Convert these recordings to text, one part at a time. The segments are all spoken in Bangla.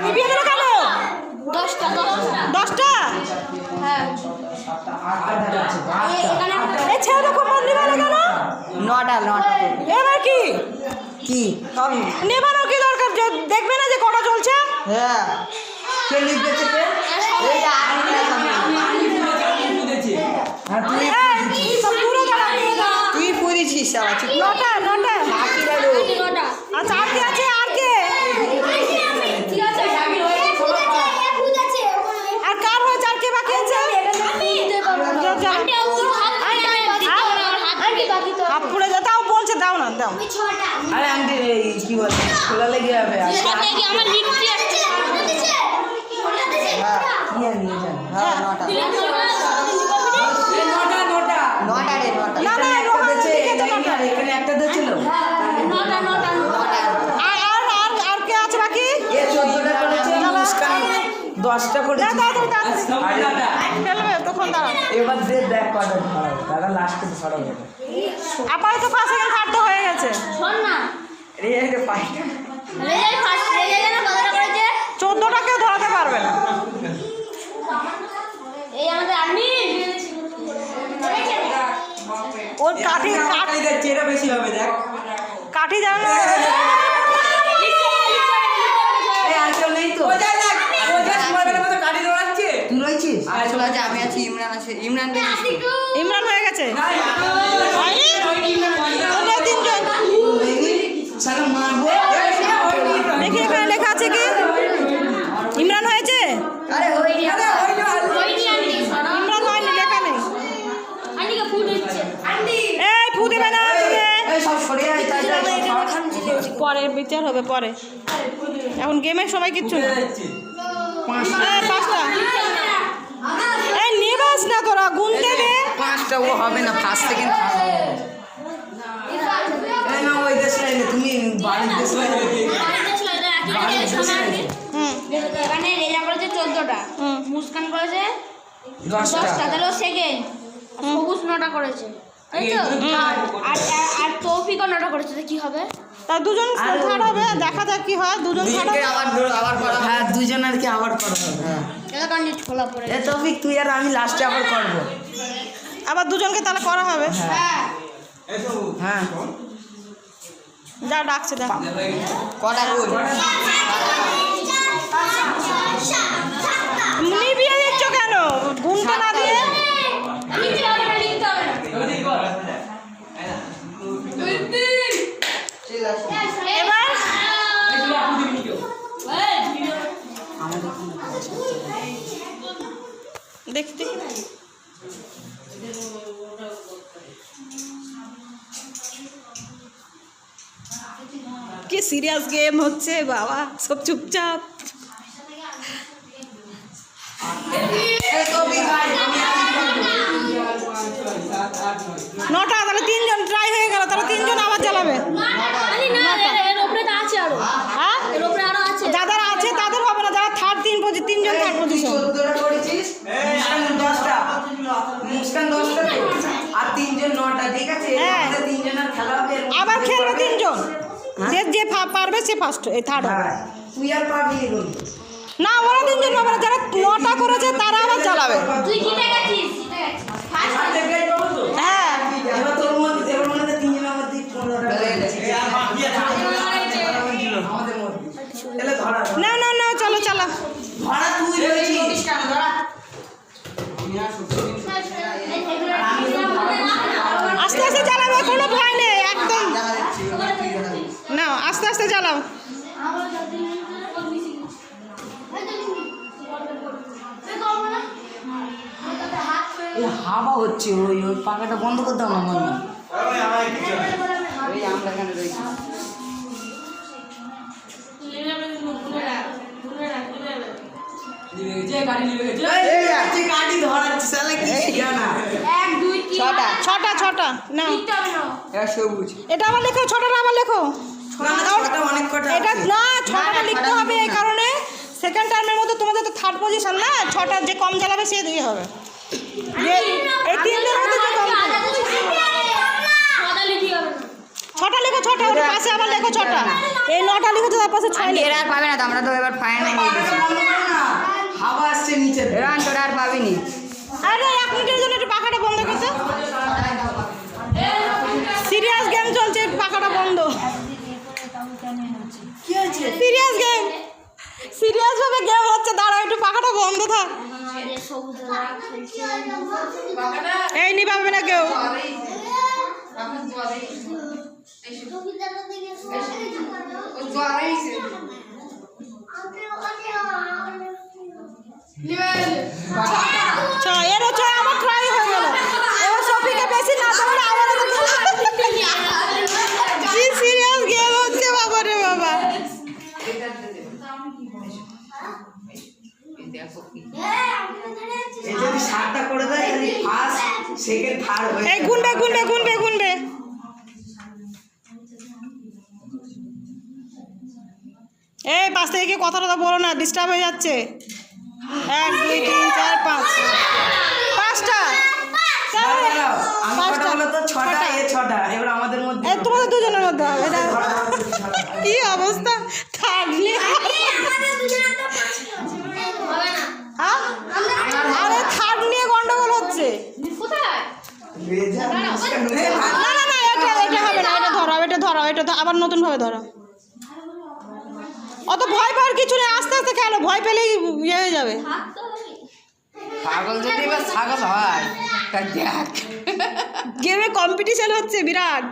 নিভিয়ে দিলে কেন? দশটা হ্যাঁ। এ- খুব মন নিবানো কেন? নটা নটা। এবার কি? কি? নেবানোর কি দরকার? দেখবে না যে কটা চলছে? হ্যাঁ। কে লিখেছে কে। হ্যাঁ তুই চুপ নটা নটা। আচ্ছা আর কে আছে আর কে ঠিক আছে আর কার হয়েছে আর কে বাকি আছে যা, যা। হাত পুড়ে যা তাও বলছে দাও না দাও আরে আন্টি এই কি বলে খোলা লেগে যাবে আমার লিখতে আসছে হ্যাঁ নিয়ে নিয়ে যান। হ্যাঁ নটা। নটা রে নটা। না, না, এখানে একটা রোহান এখানে- নটা। এখানে একটা দিয়েছিল নটা নটা নটা। আর আর আর আর কে আছে বাকি? এ চোদ্দটা করেছে মুস্কান। দশটা না করেছে দাও দাও দাও এবার যে দেখ কটা লাস্টে আপাতত সেকেন্ড হয়ে গেছে। শোন না। রে রে পাইটা রেজাল্ট ফার্স্ট রেজাল্ট জানো কতটা করেছে চোদ্দটা কেউ ধরাতে পারবে না। এই আমাদের আর্মি ওর কাঠি কাঠ- এটা বেশি হবে দেখ। কাঠি যাবে না এই আর কেউ নেই তো তুই রয়েছিস আসলে আছে আমি আছি ইমরান আছে ইমরান ইমরান হয়ে গেছে দেখি এখানে লেখা আছে কি ইমরান হয়েছে আরে হইনি আরে হইনি হয়নি আন্টি ইমরান হয়নি লেখা নেই আন্টিকে ফুট দিচ্ছে আন্টি এই ফু দেবে না পরে বিচার হবে পরে এখন গেমের সময় কিচ্ছু না পাঁচটা এই, নেবাস না তোরা গুনতে দেবে? পাঁচটা ও হবে না ফার্স্ট সেকেন্ড ওই দেশে তুমি বাড়ির দেশে লাইনে। রেজা করেছে চোদ্দটা মুস্কান করেছে দশটা। তাহলে সেকেন্ড। সবুজ নটা করেছে। আর করেছে। কি হবে? তা দুজন থার্ড হবে দেখা যাক কি হয় দুজন থার্ড দুজনকে হবে। আবার আবার করা হ্যাঁ দুজনেরকে আবার করা হবে। হ্যাঁ। এটা কান্ডিট খোলা পড়ে এ তৌফিক তুই আর আমি লাস্টে আবার করব। আবার দুজনকে তাহলে করা হবে? হ্যাঁ। হ্যাঁ। যা ডাকছে দেখ। কটা গোল নিবিয়ে দিচ্ছ কেন গুনতে না দিয়ে লিখতে হবে না লিখতে হবে না এবার দেখি দেখি কি সিরিয়াস গেম হচ্ছে বাবা? সব চুপচাপ। নটা তাহলে তিনজন ট্রাই হয়ে গেল তাহলে তিনজন আবার চালাবে আছে আরও। হ্যাঁ? যে সে ফার্স্ট এই থার্ড হবে হ্যাঁ। না ওরা তিনজন পাবে না যারা নটা করেছে তারা আবার চালাবে তুই জিতে গেছিস জিতে গেছিস ফার্স্ট আর দেখলেই পাবো তো? হ্যাঁ। না না না চলো চালা আস্তে আস্তে চালাবে কোনো ভয় আস্তে চালাও। এই হাওয়া হচ্ছে ওই ওই পাখাটা বন্ধ করে দাও না মনে ওই আমরা এখানে রয়েছি। এই আছে গাড়ি ধরাচ্ছে শালা কি জানা এক দুই তিন ছটা ছটা ছটা। না এটা সবুজ। এটা আবার লেখো ছটাটা আবার লেখো। না ছটা এটা। না লিখতে হবে এই কারণে। সেকেন্ড টার্মের মধ্যে তোমাদের তো থার্ড পজিশন না ছটা যে কম চালাবে সে দিয়ে হবে। এই মধ্যে যে কম ছটা ছটা লেখো ছটা ওর পাশে আবার লেখো ছটা। এই নটা লিখেছো তার পাশে ছয় লেখো। আর পাবে না তো আমরা তো এবার ফাইনাল আসছে নিচে রান তোরা আর পাবিনি আরে এক মিনিটের জন্য একটু পাখাটা বন্ধ করতে? কেউ চ এরও এই পাশ থেকে কেউ কথা টথা বলো না ডিস্টার্ব হয়ে যাচ্ছে। এক দুই তিন চার পাঁচ। পাঁচটা? তোমাদের দুজনের মধ্যে হবে। কি অবস্থা থাকলে হ্যাঁ? আরে থার্ড নিয়ে গন্ডগোল হচ্ছে ভেজা মুস্কান। এ, ভাগ। না না না এটা এটা হবে না এটা ধরো এটা ধরো এটা ধরো, আবার নতুন ভাবে ধরো অত ভয় পাওয়ার কিছু নেই আস্তে আস্তে খেলো ভয় পেলেই ইয়ে হয়ে যাবে। পাগল যদি ছাগল হয় তা দেখ। গেমে কম্পিটিশন হচ্ছে বিরাট।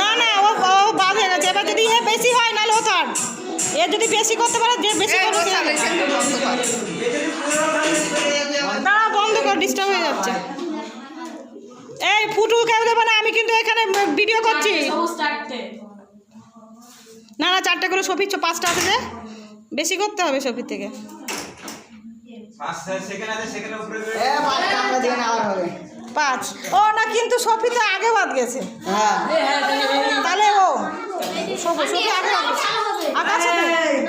না না ও ও বাদ হয়ে গেছে এবার যদি এ বেশি হয় নাহলে ও এ যদি বেশি করতে পারে যে বেশি করবে ডিস্টার্ব হয়ে যাচ্ছে। এই ফুটু কেউ দেবে না আমি কিন্তু এখানে ভিডিও করছি। না না চারটে করে সফির পাঁচটা আছে যে। বেশি করতে হবে সফির থেকে। এ পাঁচ ও না কিন্তু সফি তো আগে বাদ গেছে। হ্যাঁ। তাহলে ও সফি সফি আগে আকাশে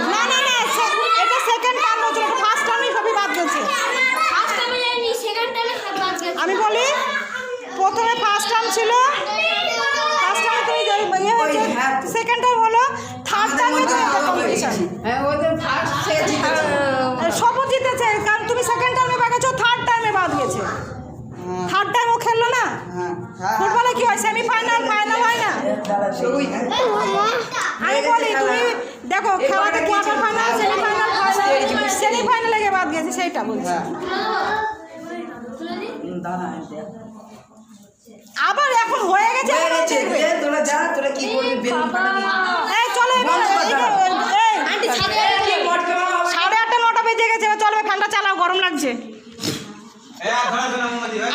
না না না সে- এটা সেকেন্ড টার্ম হচ্ছে এটা ফার্স্ট টার্মই সফি বাদ গেছে আমি বলি প্রথমে ফার্স্ট টার্ম ছিল। ফার্স্ট টার্মে তুমি ইয়ে হয়েছে হ্যাঁ। সেকেন্ড টার্ম হলো থার্ড টার্মে কম্পিটিশন হ্যাঁ সবও জিতেছে কারণ তুমি সেকেন্ড টার্মে বাদ গেছো থার্ড টার্মে বাদ গেছে। থার্ড টাইম ও খেললো না? হ্যাঁ। হ্যাঁ ফুটবলে কি হয়? সেমিফাইনাল ফাইনাল হয় না? হ্যাঁ। আমি বলি তুমি দেখো খেলাতে কোয়ার্টার ফাইনাল সেমিফাইনাল ফাইনাল সেমিফাইনালে গিয়ে বাদ গেছে সেইটা বলছি। হ্যাঁ। আবার এখন হয়ে গেছে? এখন গেছে তোরা যা তোরা কি করবি বেলুন ফাটাবি চলো সাড়ে আটটা নটা বেজে গেছে চলবে চলো ফ্যানটা চালাও গরম লাগছে।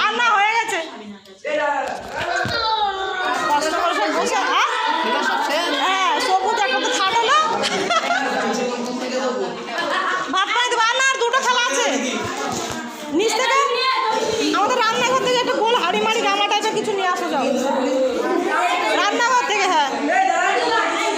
আর না হয়ে